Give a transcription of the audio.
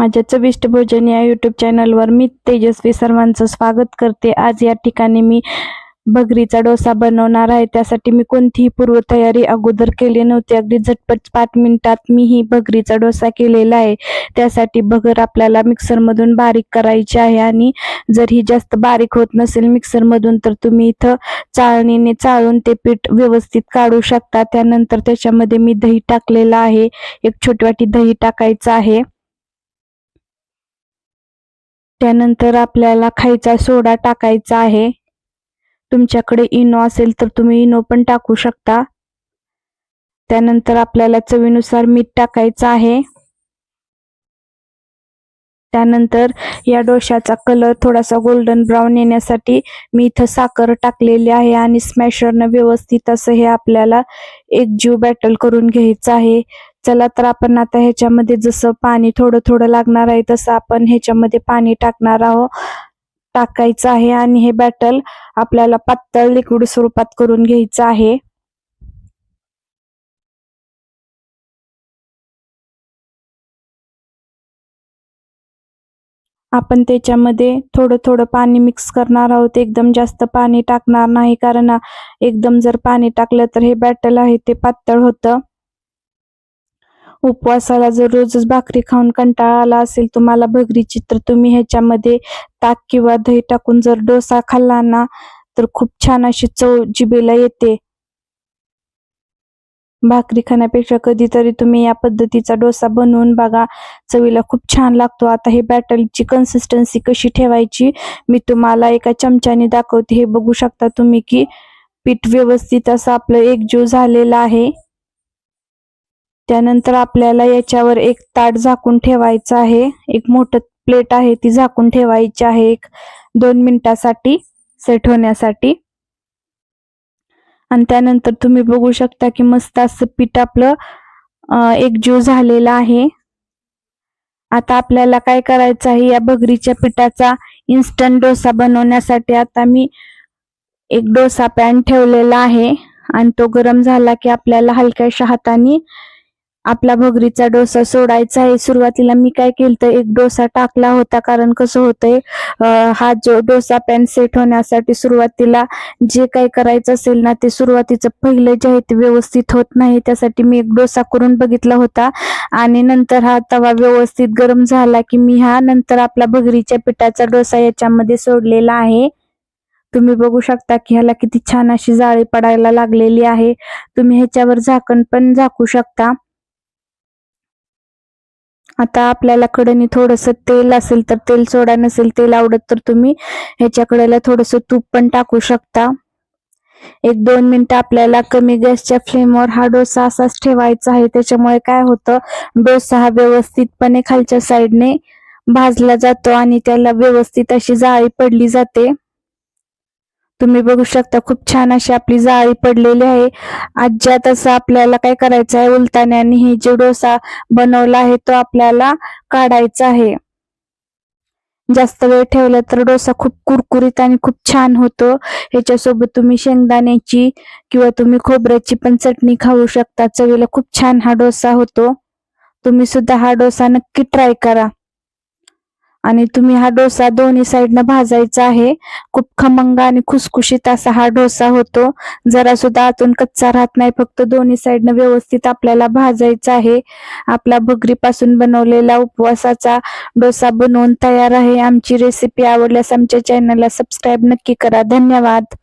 माझ्या चविष्ट भोजन या यूट्यूब चॅनलवर मी तेजस्वी सर्वांचं स्वागत करते. आज या ठिकाणी मी भगरीचा डोसा बनवणार आहे. त्यासाठी मी कोणतीही पूर्वतयारी अगोदर केली नव्हती. अगदी झटपट पाच मिनिटात मी ही भगरीचा डोसा केलेला आहे. त्यासाठी भगर आपल्याला मिक्सरमधून बारीक करायची आहे आणि जर ही जास्त बारीक होत नसेल मिक्सरमधून तर तुम्ही इथं चाळणीने चाळून ते पीठ व्यवस्थित काढू शकता. त्यानंतर त्याच्यामध्ये मी दही टाकलेलं आहे. एक छोटी वाटी दही टाकायचं आहे. त्यानंतर आपल्याला खायचा सोडा टाकायचा आहे. तुमच्याकडे इनो असेल तर तुम्ही इनो पण टाकू शकता. त्यानंतर आपल्याला चवीनुसार मीठ टाकायचं आहे. त्यानंतर या डोशाचा कलर थोडासा गोल्डन ब्राऊन येण्यासाठी मी इथं साखर टाकलेली आहे आणि स्मॅशरनं व्यवस्थित असं हे आपल्याला एक जीव बॅटल करून घ्यायचं आहे. चला तर आपण आता ह्याच्यामध्ये जसं पाणी थोडं थोडं लागणार आहे तसं आपण ह्याच्यामध्ये पाणी टाकणार आहोत टाकायचं आहे आणि हे बॅटल आपल्याला पातळ लिक्विड स्वरूपात करून घ्यायचं आहे. आपण त्याच्यामध्ये थोडं थोडं पाणी मिक्स करणार आहोत. एकदम जास्त पाणी टाकणार नाही कारण एकदम जर पाणी टाकलं तर हे बॅटल आहे ते पातळ होतं. उपवासाला जर रोजच भाकरी खाऊन कंटाळा आला असेल तुम्हाला भगरीची तर तुम्ही ह्याच्यामध्ये ताक किंवा दही टाकून जर डोसा खाल्ला ना तर खूप छान अशी चव जिबेला येते. भाकरी खाण्यापेक्षा कधीतरी तुम्ही या पद्धतीचा डोसा बनवून बघा. चवीला खूप छान लागतो. आता हे बॅटलची कन्सिस्टन्सी कशी ठेवायची मी तुम्हाला एका चमच्याने दाखवते. हे बघू शकता तुम्ही की पीठ व्यवस्थित असं आपलं एकजीव झालेलं आहे. त्यानंतर आपल्याला याच्यावर एक ताट झाकून ठेवायचं आहे. एक मोठं प्लेट आहे ती झाकून ठेवायची आहे एक दोन मिनिटासाठी सेट होण्यासाठी. आणि त्यानंतर तुम्ही बघू शकता की मस्त असं पीठ आपलं एकजीव झालेलं आहे. आता आपल्याला काय करायचं आहे या भगरीच्या पिठाचा इन्स्टंट डोसा बनवण्यासाठी आता मी एक डोसा पॅन ठेवलेला आहे. आणि तो गरम झाला की आपल्याला हलक्याशा हाताने आपला भगरीचा डोसा सोडायचा आहे. सुरुवातीला मी काय केलं एक डोसा टाकला होता. कारण कसं होतंय हा जो डोसा पॅन सेट होण्यासाठी सुरुवातीला जे काही करायचं असेल ना ते सुरुवातीचं पहिलं जे आहे ते व्यवस्थित होत नाही. त्यासाठी मी एक डोसा करून बघितला होता. आणि नंतर हा तवा व्यवस्थित गरम झाला की मी हा नंतर आपला भगरीच्या पिठाचा डोसा याच्यामध्ये सोडलेला आहे. तुम्ही बघू शकता की ह्याला किती छान अशी जाळी पडायला लागलेली आहे. तुम्ही ह्याच्यावर झाकण पण झाकू शकता. आता आपल्याला कडनी थोडस तेल असेल तर तेल सोडा नसेल तेल आवडत तर तुम्ही ह्याच्या कडेला थोडस तूप पण टाकू शकता. एक दोन मिनिटं आपल्याला कमी गॅसच्या फ्लेमवर हा डोसा असाच ठेवायचा आहे. त्याच्यामुळे काय होतं डोसा हा व्यवस्थितपणे खालच्या साईडने भाजला जातो आणि त्याला व्यवस्थित अशी जाळी पडली जाते. तुम्ही बघू शकता खूप छान अशी आपली जाळी पडलेली आहे. आज्यात असं आपल्याला काय करायचं आहे? उलताण्याने हे जो डोसा बनवला आहे तो आपल्याला काढायचा आहे. जास्त वेळ ठेवला तर डोसा खूप कुरकुरीत आणि खूप छान होतो. ह्याच्यासोबत तुम्ही शेंगदाण्याची किंवा तुम्ही खोबऱ्याची पण चटणी खाऊ शकता. चवीला खूप छान हा डोसा होतो. तुम्ही सुद्धा हा डोसा नक्की ट्राय करा. आणि तुम्ही हा डोसा दोन्ही साईडनं भाजायचा आहे. खूप खमंग आणि खुसखुशीत असा हा डोसा होतो. जरा सुद्धा आतून कच्चा राहत नाही. फक्त दोन्ही साईडनं व्यवस्थित आपल्याला भाजायचा आहे. आपला भगरीपासून बनवलेला उपवासाचा डोसा बनवून तयार आहे. आमची रेसिपी आवडल्यास आमच्या चॅनलला सबस्क्राईब नक्की करा. धन्यवाद.